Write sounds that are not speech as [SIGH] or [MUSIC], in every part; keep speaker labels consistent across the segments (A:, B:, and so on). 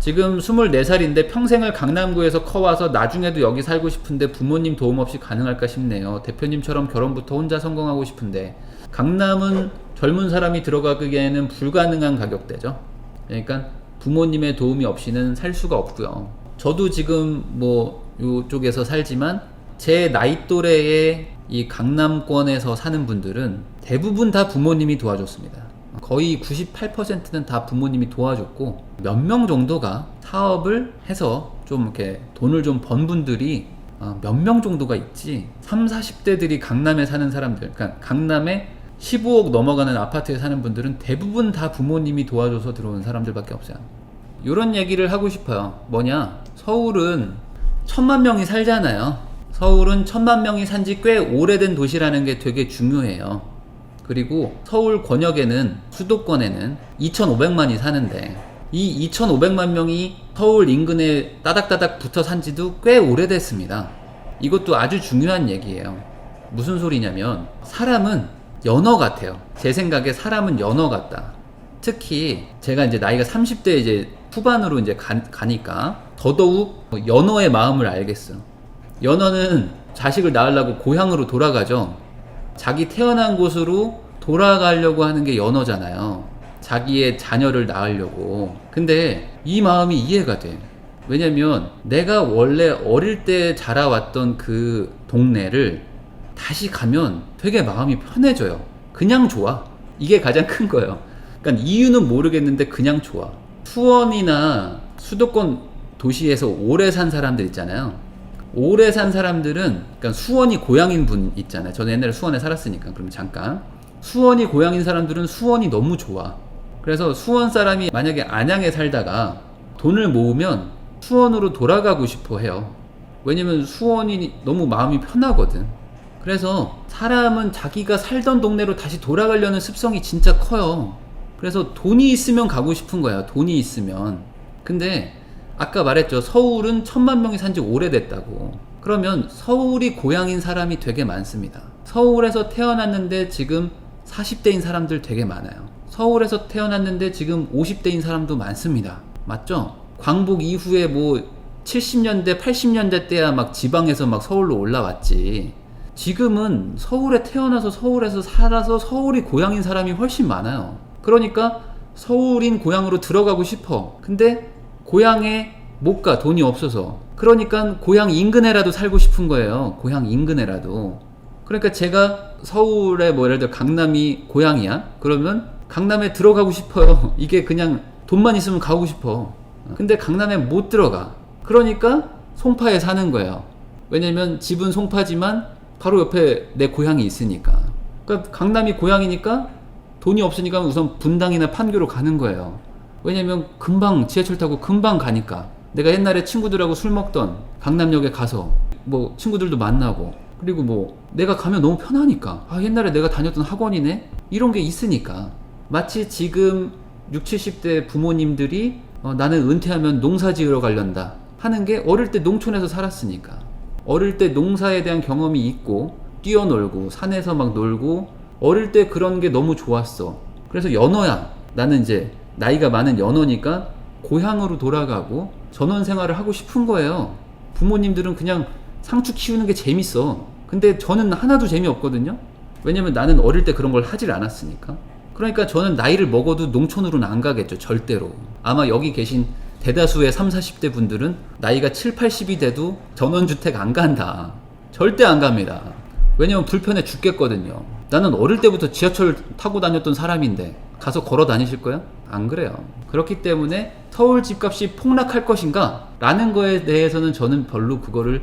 A: 지금 24살인데 평생을 강남구에서 커와서 나중에도 여기 살고 싶은데 부모님 도움 없이 가능할까 싶네요. 대표님처럼 결혼부터 혼자 성공하고 싶은데 강남은 젊은 사람이 들어가기에는 불가능한 가격대죠. 그러니까 부모님의 도움이 없이는 살 수가 없고요. 저도 지금 뭐 이쪽에서 살지만 제 나이 또래의 이 강남권에서 사는 분들은 대부분 다 부모님이 도와줬습니다. 거의 98%는 다 부모님이 도와줬고 몇 명 정도가 사업을 해서 좀 이렇게 돈을 좀 번 분들이 어, 몇명 정도가 있지 3, 40대들이 강남에 사는 사람들 그러니까 강남에 15억 넘어가는 아파트에 사는 분들은 대부분 다 부모님이 도와줘서 들어온 사람들밖에 없어요. 이런 얘기를 하고 싶어요. 뭐냐? 서울은 천만 명이 살잖아요. 서울은 천만 명이 산지 꽤 오래된 도시라는 게 되게 중요해요. 그리고 서울 권역에는 수도권에는 2,500만이 사는데 이 2,500만 명이 서울 인근에 따닥따닥 붙어 산 지도 꽤 오래됐습니다. 이것도 아주 중요한 얘기예요. 무슨 소리냐면 사람은 연어 같아요. 제 생각에 사람은 연어 같다. 특히 제가 이제 나이가 30대 이제 후반으로 이제 가, 가니까 더더욱 연어의 마음을 알겠어. 연어는 자식을 낳으려고 고향으로 돌아가죠. 자기 태어난 곳으로 돌아가려고 하는 게 연어잖아요. 자기의 자녀를 낳으려고. 근데 이 마음이 이해가 돼. 왜냐면 내가 원래 어릴 때 자라왔던 그 동네를 다시 가면 되게 마음이 편해져요. 그냥 좋아. 이게 가장 큰 거예요. 그러니까 이유는 모르겠는데 그냥 좋아. 수원이나 수도권 도시에서 오래 산 사람들 있잖아요. 오래 산 사람들은 그러니까 수원이 고향인 분 있잖아요. 저는 옛날에 수원에 살았으니까 그럼 잠깐 수원이 고향인 사람들은 수원이 너무 좋아. 그래서 수원 사람이 만약에 안양에 살다가 돈을 모으면 수원으로 돌아가고 싶어 해요. 왜냐면 수원이 너무 마음이 편하거든. 그래서 사람은 자기가 살던 동네로 다시 돌아가려는 습성이 진짜 커요. 그래서 돈이 있으면 가고 싶은 거야. 돈이 있으면. 근데 아까 말했죠. 서울은 천만 명이 산 지 오래됐다고. 그러면 서울이 고향인 사람이 되게 많습니다. 서울에서 태어났는데 지금 40대인 사람들 되게 많아요. 서울에서 태어났는데 지금 50대인 사람도 많습니다. 맞죠? 광복 이후에 뭐 70년대, 80년대 때야 막 지방에서 막 서울로 올라왔지. 지금은 서울에 태어나서 서울에서 살아서 서울이 고향인 사람이 훨씬 많아요. 그러니까 서울인 고향으로 들어가고 싶어. 근데 고향에 못 가. 돈이 없어서. 그러니까 고향 인근에라도 살고 싶은 거예요. 고향 인근에라도. 그러니까 제가 서울에 뭐 예를 들어 강남이 고향이야? 그러면 강남에 들어가고 싶어요. [LAUGHS] 이게 그냥 돈만 있으면 가고 싶어. 근데 강남에 못 들어가. 그러니까 송파에 사는 거예요. 왜냐면 집은 송파지만 바로 옆에 내 고향이 있으니까. 그러니까 강남이 고향이니까 돈이 없으니까 우선 분당이나 판교로 가는 거예요. 왜냐면 금방 지하철 타고 금방 가니까. 내가 옛날에 친구들하고 술 먹던 강남역에 가서 뭐 친구들도 만나고 그리고 뭐 내가 가면 너무 편하니까. 아 옛날에 내가 다녔던 학원이네? 이런 게 있으니까. 마치 지금 60, 70대 부모님들이 어, 나는 은퇴하면 농사 지으러 가련다 하는 게 어릴 때 농촌에서 살았으니까. 어릴 때 농사에 대한 경험이 있고 뛰어놀고 산에서 막 놀고 어릴 때 그런 게 너무 좋았어. 그래서 연어야. 나는 이제 나이가 많은 연어니까 고향으로 돌아가고 전원 생활을 하고 싶은 거예요. 부모님들은 그냥 상추 키우는 게 재밌어. 근데 저는 하나도 재미없거든요. 왜냐면 나는 어릴 때 그런 걸 하질 않았으니까. 그러니까 저는 나이를 먹어도 농촌으로는 안 가겠죠 절대로. 아마 여기 계신 대다수의 3, 40대 분들은 나이가 7, 80이 돼도 전원주택 안 간다. 절대 안 갑니다. 왜냐면 불편해 죽겠거든요. 나는 어릴 때부터 지하철 타고 다녔던 사람인데 가서 걸어 다니실 거야? 안 그래요. 그렇기 때문에 서울 집값이 폭락할 것인가? 라는 거에 대해서는 저는 별로 그거를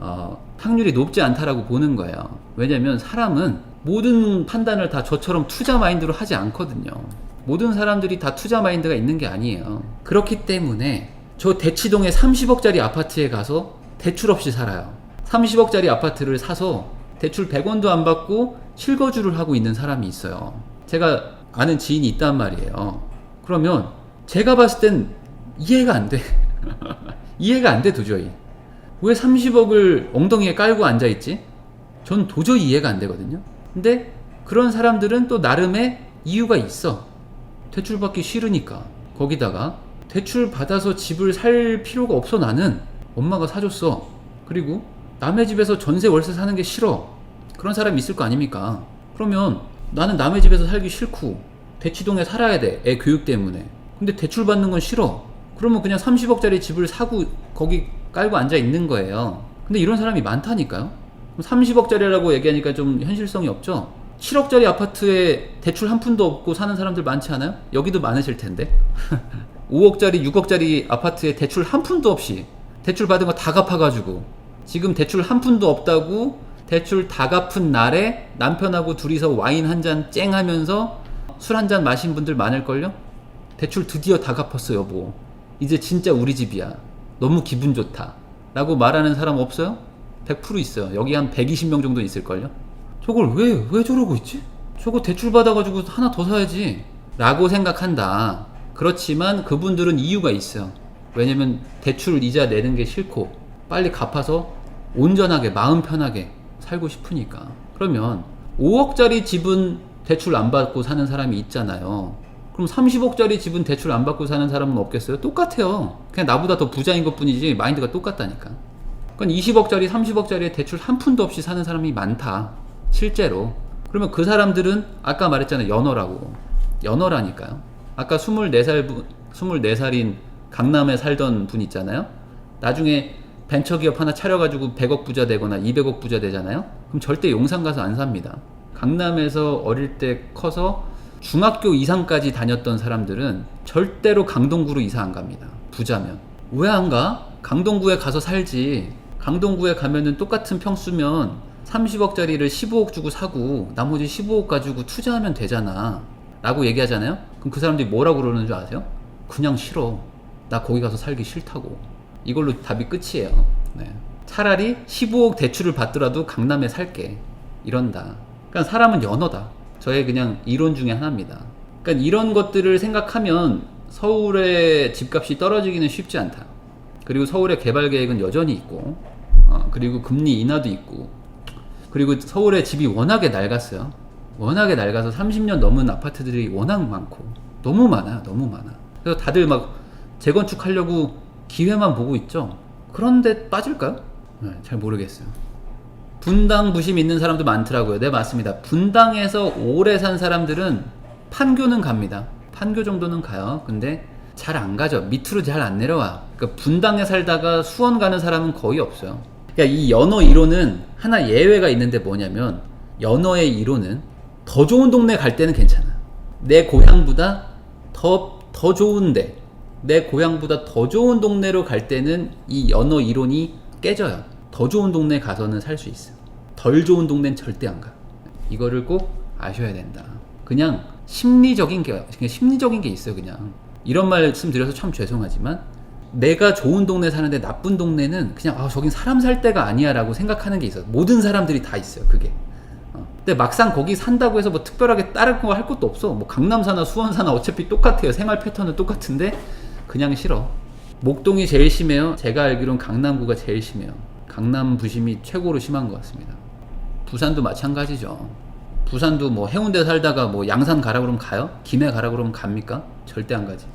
A: 어, 확률이 높지 않다라고 보는 거예요. 왜냐면 사람은 모든 판단을 다 저처럼 투자 마인드로 하지 않거든요. 모든 사람들이 다 투자 마인드가 있는 게 아니에요. 그렇기 때문에 저 대치동의 30억짜리 아파트에 가서 대출 없이 살아요. 30억짜리 아파트를 사서 대출 100원도 안 받고 실거주를 하고 있는 사람이 있어요. 제가 아는 지인이 있단 말이에요. 그러면 제가 봤을 땐 이해가 안 돼. [LAUGHS] 이해가 안 돼, 도저히. 왜 30억을 엉덩이에 깔고 앉아있지? 전 도저히 이해가 안 되거든요. 근데 그런 사람들은 또 나름의 이유가 있어. 대출받기 싫으니까. 거기다가 대출 받아서 집을 살 필요가 없어 나는 엄마가 사줬어 그리고 남의 집에서 전세 월세 사는 게 싫어 그런 사람이 있을 거 아닙니까 그러면 나는 남의 집에서 살기 싫고 대치동에 살아야 돼 애 교육 때문에 근데 대출 받는 건 싫어 그러면 그냥 30억짜리 집을 사고 거기 깔고 앉아 있는 거예요. 근데 이런 사람이 많다니까요. 30억짜리라고 얘기하니까 좀 현실성이 없죠? 7억짜리 아파트에 대출 한 푼도 없고 사는 사람들 많지 않아요? 여기도 많으실 텐데. [LAUGHS] 5억짜리, 6억짜리 아파트에 대출 한 푼도 없이 대출 받은 거 다 갚아가지고 지금 대출 한 푼도 없다고 대출 다 갚은 날에 남편하고 둘이서 와인 한 잔 쨍 하면서 술 한 잔 마신 분들 많을걸요? 대출 드디어 다 갚았어 여보. 이제 진짜 우리 집이야 너무 기분 좋다 라고 말하는 사람 없어요? 100% 있어요 여기 한 120명 정도 있을걸요? 저걸 왜, 왜 저러고 있지? 저거 대출 받아가지고 하나 더 사야지. 라고 생각한다. 그렇지만 그분들은 이유가 있어요. 왜냐면 대출 이자 내는 게 싫고 빨리 갚아서 온전하게, 마음 편하게 살고 싶으니까. 그러면 5억짜리 집은 대출 안 받고 사는 사람이 있잖아요. 그럼 30억짜리 집은 대출 안 받고 사는 사람은 없겠어요? 똑같아요. 그냥 나보다 더 부자인 것 뿐이지 마인드가 똑같다니까. 그러니까 20억짜리, 30억짜리에 대출 한 푼도 없이 사는 사람이 많다. 실제로. 그러면 그 사람들은 아까 말했잖아요. 연어라고. 연어라니까요. 아까 24살 분, 24살인 강남에 살던 분 있잖아요. 나중에 벤처기업 하나 차려가지고 100억 부자 되거나 200억 부자 되잖아요. 그럼 절대 용산 가서 안 삽니다. 강남에서 어릴 때 커서 중학교 이상까지 다녔던 사람들은 절대로 강동구로 이사 안 갑니다. 부자면. 왜 안 가? 강동구에 가서 살지. 강동구에 가면은 똑같은 평수면 30억짜리를 15억 주고 사고 나머지 15억 가지고 투자하면 되잖아. 라고 얘기하잖아요? 그럼 그 사람들이 뭐라고 그러는 줄 아세요? 그냥 싫어. 나 거기 가서 살기 싫다고. 이걸로 답이 끝이에요. 네. 차라리 15억 대출을 받더라도 강남에 살게. 이런다. 그러니까 사람은 연어다. 저의 그냥 이론 중에 하나입니다. 그러니까 이런 것들을 생각하면 서울의 집값이 떨어지기는 쉽지 않다. 그리고 서울의 개발 계획은 여전히 있고, 어, 그리고 금리 인하도 있고, 그리고 서울의 집이 워낙에 낡았어요. 워낙에 낡아서 30년 넘은 아파트들이 워낙 많고, 너무 많아, 너무 많아. 그래서 다들 막 재건축하려고 기회만 보고 있죠. 그런데 빠질까요? 네, 잘 모르겠어요. 분당 부심 있는 사람도 많더라고요. 네, 맞습니다. 분당에서 오래 산 사람들은 판교는 갑니다. 판교 정도는 가요. 근데 잘 안 가죠. 밑으로 잘 안 내려와. 그러니까 분당에 살다가 수원 가는 사람은 거의 없어요. 그러니까 이 연어 이론은 하나 예외가 있는데 뭐냐면 연어의 이론은 더 좋은 동네 갈 때는 괜찮아. 내 고향보다 더, 더 좋은데, 내 고향보다 더 좋은 동네로 갈 때는 이 연어 이론이 깨져요. 더 좋은 동네 가서는 살 수 있어. 덜 좋은 동네는 절대 안 가. 이거를 꼭 아셔야 된다. 그냥 심리적인 게, 그냥 심리적인 게 있어요, 그냥. 이런 말씀 드려서 참 죄송하지만, 내가 좋은 동네 사는데 나쁜 동네는 그냥, 아, 저긴 사람 살 데가 아니야 라고 생각하는 게 있어요. 모든 사람들이 다 있어요, 그게. 어. 근데 막상 거기 산다고 해서 뭐 특별하게 다른 거 할 것도 없어. 뭐 강남사나 수원사나 어차피 똑같아요. 생활 패턴은 똑같은데 그냥 싫어. 목동이 제일 심해요. 제가 알기로는 강남구가 제일 심해요. 강남 부심이 최고로 심한 것 같습니다. 부산도 마찬가지죠. 부산도 뭐 해운대 살다가 뭐 양산 가라 그러면 가요? 김해 가라 그러면 갑니까? 절대 안 가지.